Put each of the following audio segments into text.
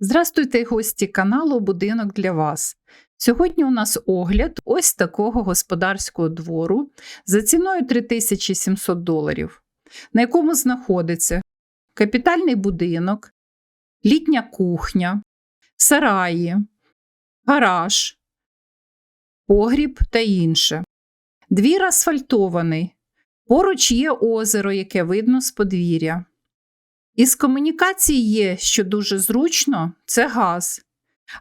Здравствуйте, гості каналу Будинок для вас. Сьогодні у нас огляд ось такого господарського двору за ціною 3700 доларів, на якому знаходиться капітальний будинок, літня кухня, сараї, гараж, погріб та інше. Двір асфальтований. Поруч є озеро, яке видно з подвір'я. Із комунікацій є, що дуже зручно, це газ.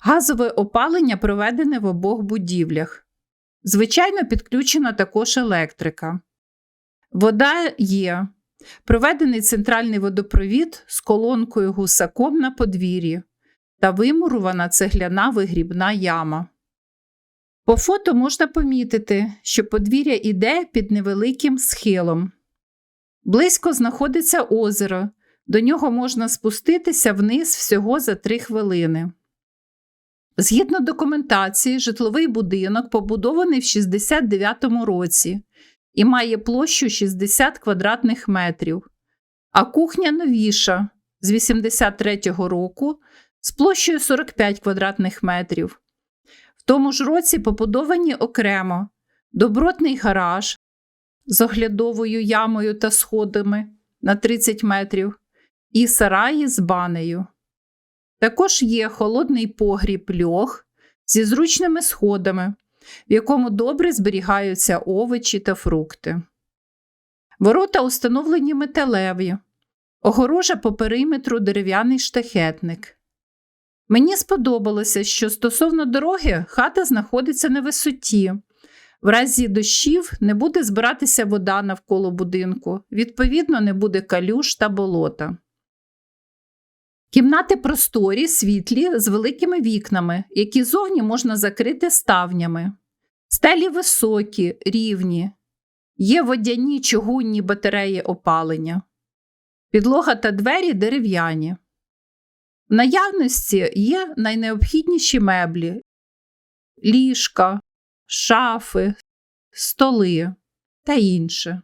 Газове опалення проведене в обох будівлях. Звичайно, підключена також електрика. Вода є. Проведений центральний водопровід з колонкою гусаком на подвір'ї та вимурувана цегляна вигрібна яма. По фото можна помітити, що подвір'я іде під невеликим схилом. Близько знаходиться озеро. До нього можна спуститися вниз всього за 3 хвилини. Згідно документації, житловий будинок побудований в 69-му році і має площу 60 квадратних метрів, а кухня новіша з 83-го року з площею 45 квадратних метрів. В тому ж році побудовані окремо добротний гараж з оглядовою ямою та сходами на 30 метрів і сараї з банею. Також є холодний погріб льох зі зручними сходами, в якому добре зберігаються овочі та фрукти. Ворота установлені металеві, огорожа по периметру дерев'яний штахетник. Мені сподобалося, що стосовно дороги хата знаходиться на висоті. В разі дощів не буде збиратися вода навколо будинку, відповідно, не буде калюш та болота. Кімнати просторі, світлі, з великими вікнами, які зовні можна закрити ставнями. Стелі високі, рівні, є водяні чугунні батареї опалення, підлога та двері дерев'яні. В наявності є найнеобхідніші меблі, ліжка, шафи, столи та інше.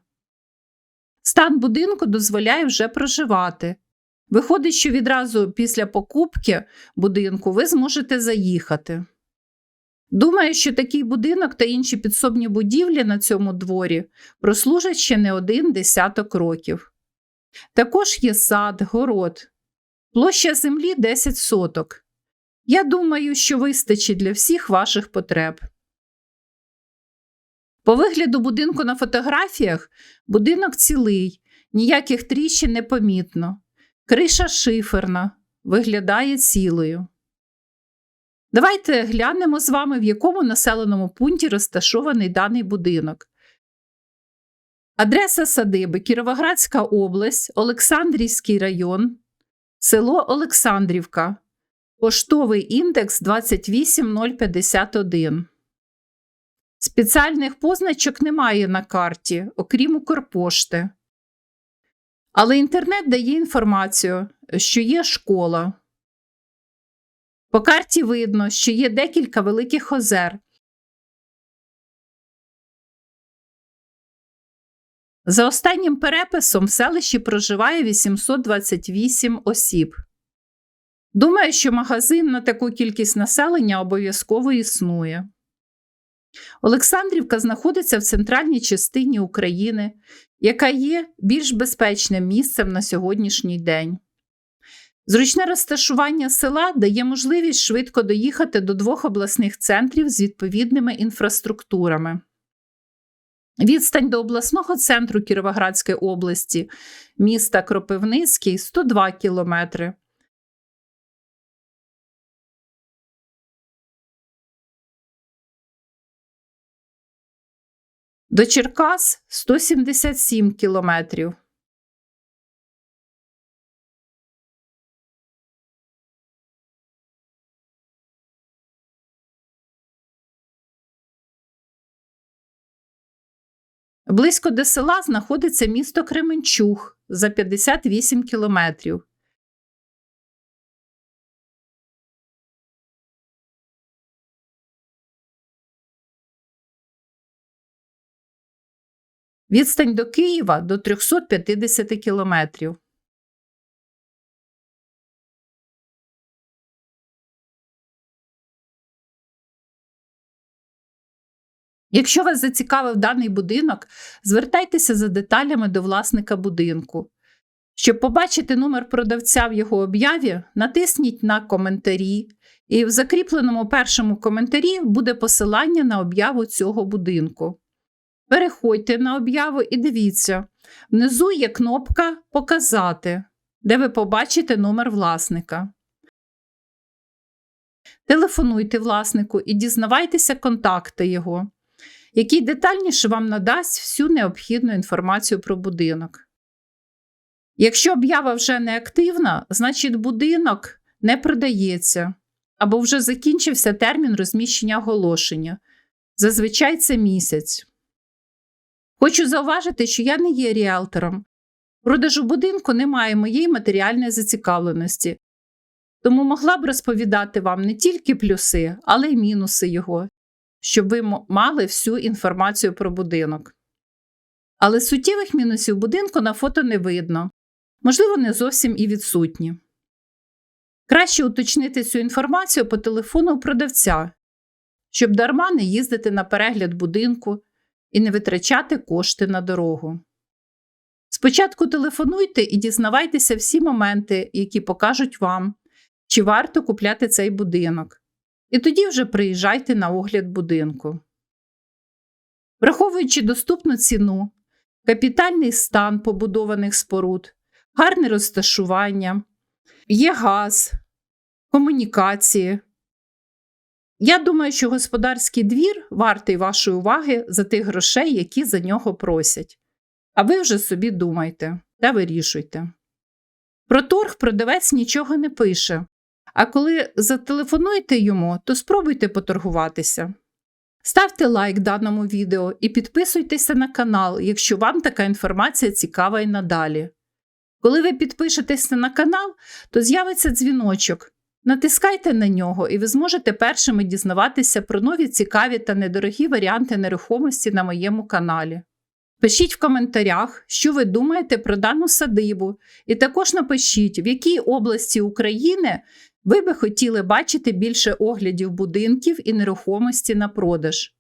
Стан будинку дозволяє вже проживати. Виходить, що відразу після покупки будинку ви зможете заїхати. Думаю, що такий будинок та інші підсобні будівлі на цьому дворі прослужать ще не один десяток років. Також є сад, город, площа землі 10 соток. Я думаю, що вистачить для всіх ваших потреб. По вигляду будинку на фотографіях будинок цілий, ніяких тріщин не помітно. Криша шиферна, виглядає цілою. Давайте глянемо з вами, в якому населеному пункті розташований даний будинок. Адреса садиби Кіровоградська область, Олександрівський район, село Олександрівка, поштовий індекс 28051. Спеціальних позначок немає на карті, окрім Укрпошти. Але інтернет дає інформацію, що є школа. По карті видно, що є декілька великих озер. За останнім переписом в селищі проживає 828 осіб. Думаю, що магазин на таку кількість населення обов'язково існує. Олександрівка знаходиться в центральній частині України, яка є більш безпечним місцем на сьогоднішній день. Зручне розташування села дає можливість швидко доїхати до двох обласних центрів з відповідними інфраструктурами. Відстань до обласного центру Кіровоградської області, міста Кропивницький 102 кілометри. До Черкас 177 кілометрів. Близько до села знаходиться місто Кременчуг за 58 кілометрів. Відстань до Києва до 350 кілометрів. Якщо вас зацікавив даний будинок, звертайтеся за деталями до власника будинку. Щоб побачити номер продавця в його об'яві, натисніть на коментарі, і в закріпленому першому коментарі буде посилання на об'яву цього будинку. Переходьте на об'яву і дивіться, внизу є кнопка Показати, де ви побачите номер власника. Телефонуйте власнику і дізнавайтеся контакти його, який детальніше вам надасть всю необхідну інформацію про будинок. Якщо об'ява вже не активна, значить будинок не продається або вже закінчився термін розміщення оголошення. Зазвичай це місяць. Хочу зауважити, що я не є ріелтором. Продажу будинку немає моєї матеріальної зацікавленості, тому могла б розповідати вам не тільки плюси, але й мінуси його, щоб ви мали всю інформацію про будинок. Але суттєвих мінусів будинку на фото не видно, можливо, не зовсім і відсутні. Краще уточнити цю інформацію по телефону у продавця, щоб дарма не їздити на перегляд будинку і не витрачати кошти на дорогу. Спочатку телефонуйте і дізнавайтеся всі моменти, які покажуть вам, чи варто купляти цей будинок. І тоді вже приїжджайте на огляд будинку. Враховуючи доступну ціну, капітальний стан побудованих споруд, гарне розташування, є газ, комунікації. Я думаю, що господарський двір вартий вашої уваги за тих грошей, які за нього просять. А ви вже собі думайте та вирішуйте. Про торг продавець нічого не пише, а коли зателефонуєте йому, то спробуйте поторгуватися. Ставте лайк даному відео і підписуйтеся на канал, якщо вам така інформація цікава і надалі. Коли ви підпишетеся на канал, то з'явиться дзвіночок. Натискайте на нього, і ви зможете першими дізнаватися про нові цікаві та недорогі варіанти нерухомості на моєму каналі. Пишіть в коментарях, що ви думаєте про дану садибу, і також напишіть, в якій області України ви би хотіли бачити більше оглядів будинків і нерухомості на продаж.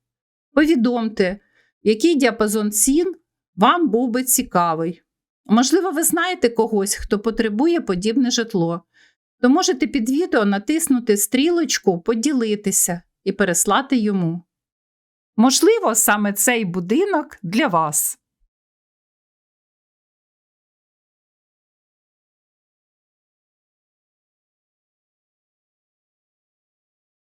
Повідомте, який діапазон цін вам був би цікавий. Можливо, ви знаєте когось, хто потребує подібне житло, то можете під відео натиснути стрілочку Поділитися і переслати йому. Можливо, саме цей будинок для вас.